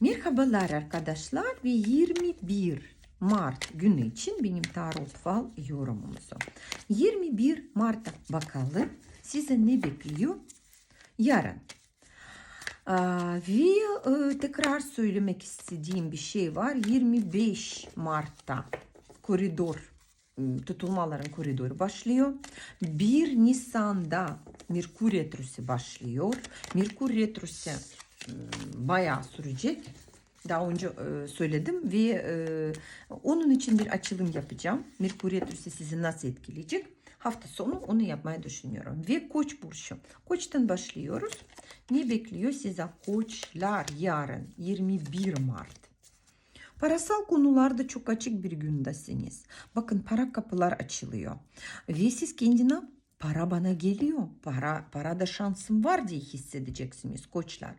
Merhabalar arkadaşlar ve 21 Mart günü için benim tarot fal yorumumuzu. 21 Mart'a bakalım size ne bekliyor yarın. Ve e, tekrar söylemek istediğim bir şey var. 25 Mart'ta koridor m, tutulmaların koridoru başlıyor. 1 Nisan'da Merkür Retrosu başlıyor. Merkür Retrosu m, bayağı sürecek. Daha önce e, söyledim ve e, onun için bir açılım yapacağım. Merkür Retrosu sizi nasıl etkileyecek? Hafta sonu onu yapmayı düşünüyorum. Ve Koç burcu. Koç'tan başlıyoruz. Ne bekliyor size koçlar yarın 21 Mart? Parasal konularda çok açık bir gündesiniz. Bakın para kapılar açılıyor. Ve siz kendine para bana geliyor. Para parada şansım var diye hissedeceksiniz koçlar.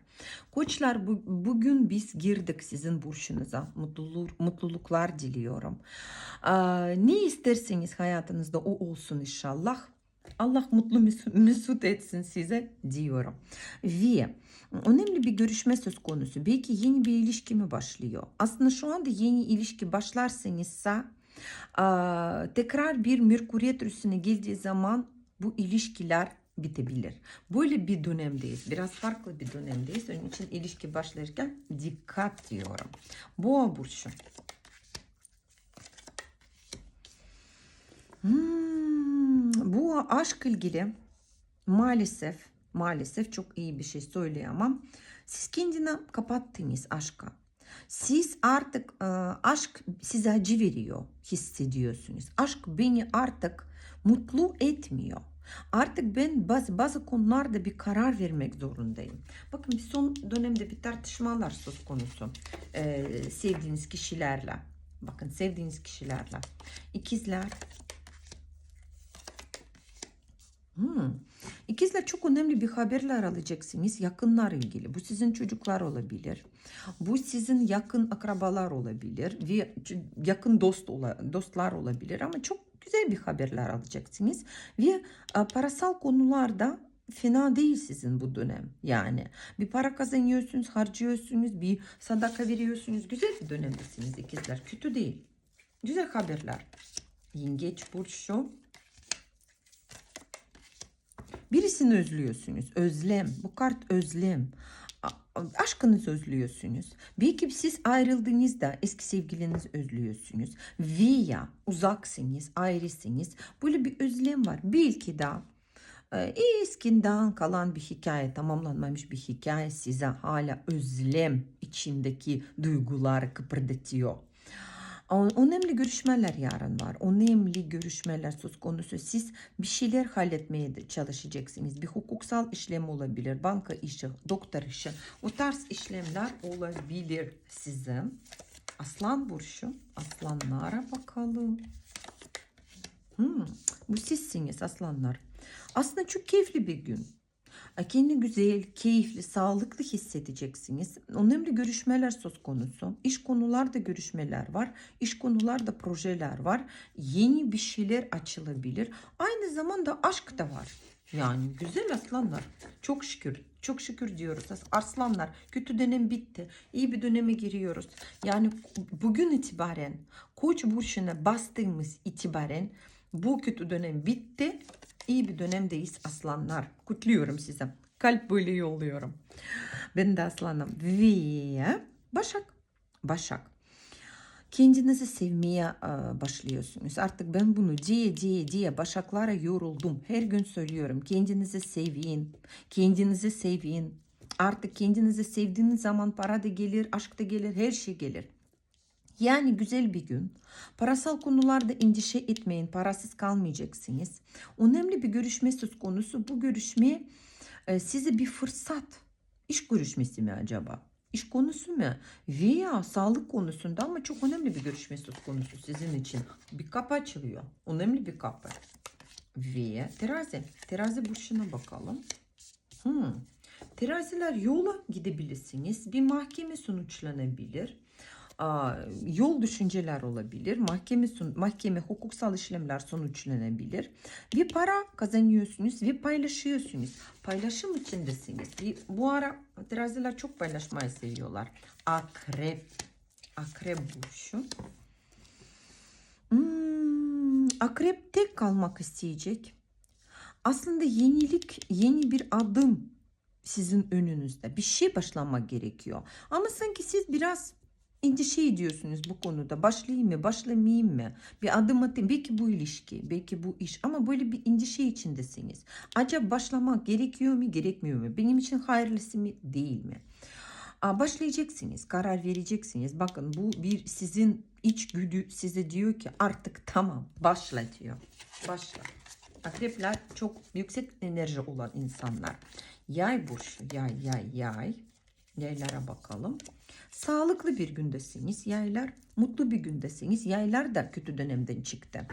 Koçlar bu, bugün biz girdik sizin burçunuza. Mutluluk, mutluluklar diliyorum. Aa, ne isterseniz hayatınızda o olsun inşallah. Allah mutlu mesut, etsin size diyorum. Ve önemli bir görüşme söz konusu. Belki yeni bir ilişki mi başlıyor? Aslında şu anda yeni ilişki başlarsanızsa tekrar bir Merkür Retrosu'na geldiği zaman bu ilişkiler bitebilir. Böyle bir dönemdeyiz. Biraz farklı bir dönemdeyiz. Onun için ilişki başlarken dikkat diyorum. Boğa burcu. Hmm, bu aşk ilgili maalesef maalesef çok iyi bir şey söyleyemem. Siz kendine kapattınız aşka. Siz artık e, aşk size acı veriyor hissediyorsunuz. Aşk beni artık mutlu etmiyor. Artık ben bazı bazı konularda bir karar vermek zorundayım. Bakın bir son dönemde bir tartışmalar söz konusu e, sevdiğiniz kişilerle. Bakın sevdiğiniz kişilerle. İkizler Hmm. İkizler çok önemli bir haberler alacaksınız yakınlar ilgili. Bu sizin çocuklar olabilir. Bu sizin yakın akrabalar olabilir ve yakın dost ola, dostlar olabilir ama çok güzel bir haberler alacaksınız ve e, parasal konularda fena değil sizin bu dönem. Yani bir para kazanıyorsunuz, harcıyorsunuz, bir sadaka veriyorsunuz. Güzel bir dönemdesiniz ikizler. Kötü değil. Güzel haberler. Yengeç burcu. Birisini özlüyorsunuz. Özlem. Bu kart özlem. Aşkınızı özlüyorsunuz. Belki siz ayrıldığınızda eski sevgiliniz özlüyorsunuz. Veya uzaksınız, ayrısınız. Böyle bir özlem var. Belki de eskinden kalan bir hikaye, tamamlanmamış bir hikaye size hala özlem içindeki duygular kıpırdatıyor. Önemli görüşmeler yarın var. Önemli görüşmeler söz konusu. Siz bir şeyler halletmeye çalışacaksınız. Bir hukuksal işlem olabilir. Banka işi, doktor işi. O tarz işlemler olabilir sizin. Aslan burcu. Aslanlara bakalım. Hmm, bu sizsiniz aslanlar. Aslında çok keyifli bir gün. Kendi güzel, keyifli, sağlıklı hissedeceksiniz. Önemli görüşmeler söz konusu. İş konularda görüşmeler var. İş konularda projeler var. Yeni bir şeyler açılabilir. Aynı zamanda aşk da var. Yani güzel aslanlar. Çok şükür. Çok şükür diyoruz. Aslanlar kötü dönem bitti. İyi bir döneme giriyoruz. Yani bugün itibaren Koç burçuna bastığımız itibaren bu kötü dönem bitti. İyi bir dönemdeyiz aslanlar. Kutluyorum size. Kalp böyle yolluyorum. Ben de aslanım. Ve Başak. Başak. Kendinizi sevmeye e, başlıyorsunuz. Artık ben bunu diye diye diye Başaklara yoruldum. Her gün söylüyorum. Kendinizi sevin. Kendinizi sevin. Artık kendinizi sevdiğiniz zaman para da gelir, aşk da gelir, her şey gelir. Yani güzel bir gün. Parasal konularda endişe etmeyin. Parasız kalmayacaksınız. Önemli bir görüşme söz konusu. Bu görüşme e, size bir fırsat. İş görüşmesi mi acaba? İş konusu mu? Veya sağlık konusunda ama çok önemli bir görüşme söz konusu sizin için. Bir kapı açılıyor. Önemli bir kapı. Ve terazi. Terazi burçuna bakalım. Hmm. Teraziler yola gidebilirsiniz. Bir mahkeme sonuçlanabilir. Yol düşünceler olabilir. Mahkeme mahkeme hukuksal işlemler sonuçlanabilir. Bir para kazanıyorsunuz ve paylaşıyorsunuz. Paylaşım içindesiniz. Ve bu ara teraziler çok paylaşmayı seviyorlar. Akrep. Akrep burcu. Hmm, akrep tek kalmak isteyecek. Aslında yenilik, yeni bir adım sizin önünüzde. Bir şey başlamak gerekiyor. Ama sanki siz biraz endişe ediyorsunuz bu konuda. Başlayayım mı, başlamayayım mı? Bir adım atayım. Belki bu ilişki, belki bu iş. Ama böyle bir endişe içindesiniz. Acaba başlamak gerekiyor mu, gerekmiyor mu? Benim için hayırlısı mı, değil mi? Başlayacaksınız, karar vereceksiniz. Bakın bu bir sizin içgüdü size diyor ki artık tamam başla diyor. Başla. Akrepler çok yüksek enerji olan insanlar. Yay burcu, yay, yay, yay. Yaylara bakalım. Sağlıklı bir gündesiniz. Yaylar mutlu bir gündesiniz. Yaylar da kötü dönemden çıktı.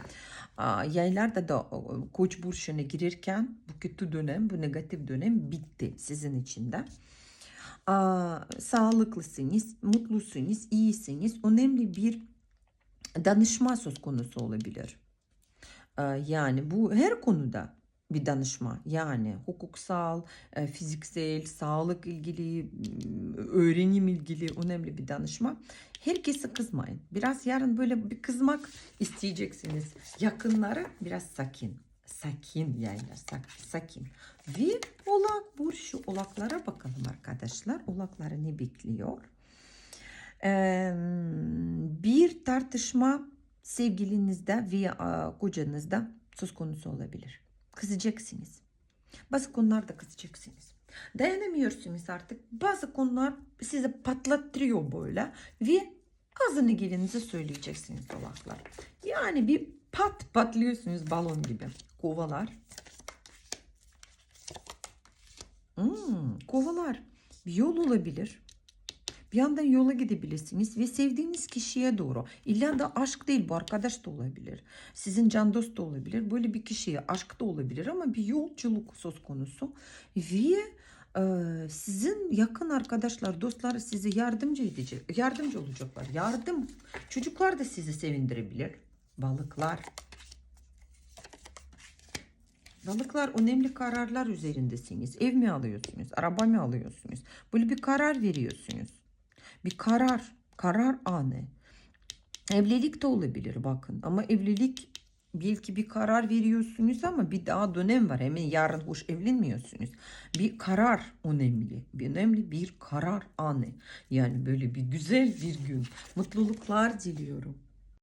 Yaylar da o, koç burçuna girirken bu kötü dönem, bu negatif dönem bitti sizin için de. Sağlıklısınız, mutlusunuz, iyisiniz. Önemli bir danışma söz konusu olabilir. Yani bu her konuda bir danışma. Yani hukuksal, e, fiziksel, sağlık ilgili, öğrenim ilgili önemli bir danışma. Herkese kızmayın. Biraz yarın böyle bir kızmak isteyeceksiniz. Yakınları biraz sakin. Sakin yaylar, sak- sakin. Ve Oğlak burcu oğlaklara bakalım arkadaşlar. Oğlakları ne bekliyor? Ee, bir tartışma sevgilinizde veya kocanızda söz konusu olabilir. Kızacaksınız. Bazı konularda kızacaksınız. Dayanamıyorsunuz artık. Bazı konular size patlattırıyor böyle ve ağzını gelinize söyleyeceksiniz oğlaklar. Yani bir pat patlıyorsunuz balon gibi. Kovalar. Hmm, kovalar. Yol olabilir. Bir yandan yola gidebilirsiniz ve sevdiğiniz kişiye doğru. İlla da aşk değil bu arkadaş da olabilir. Sizin can dost da olabilir. Böyle bir kişiye aşk da olabilir ama bir yolculuk söz konusu. Ve e, sizin yakın arkadaşlar, dostlar size yardımcı edecek, yardımcı olacaklar. Yardım. Çocuklar da sizi sevindirebilir. Balıklar. Balıklar önemli kararlar üzerindesiniz. Ev mi alıyorsunuz? Araba mı alıyorsunuz? Böyle bir karar veriyorsunuz. Bir karar. Karar anı. Evlilik de olabilir bakın. Ama evlilik belki bir karar veriyorsunuz ama bir daha dönem var. Hemen yarın hoş evlenmiyorsunuz. Bir karar önemli. Bir önemli bir karar anı. Yani böyle bir güzel bir gün. Mutluluklar diliyorum.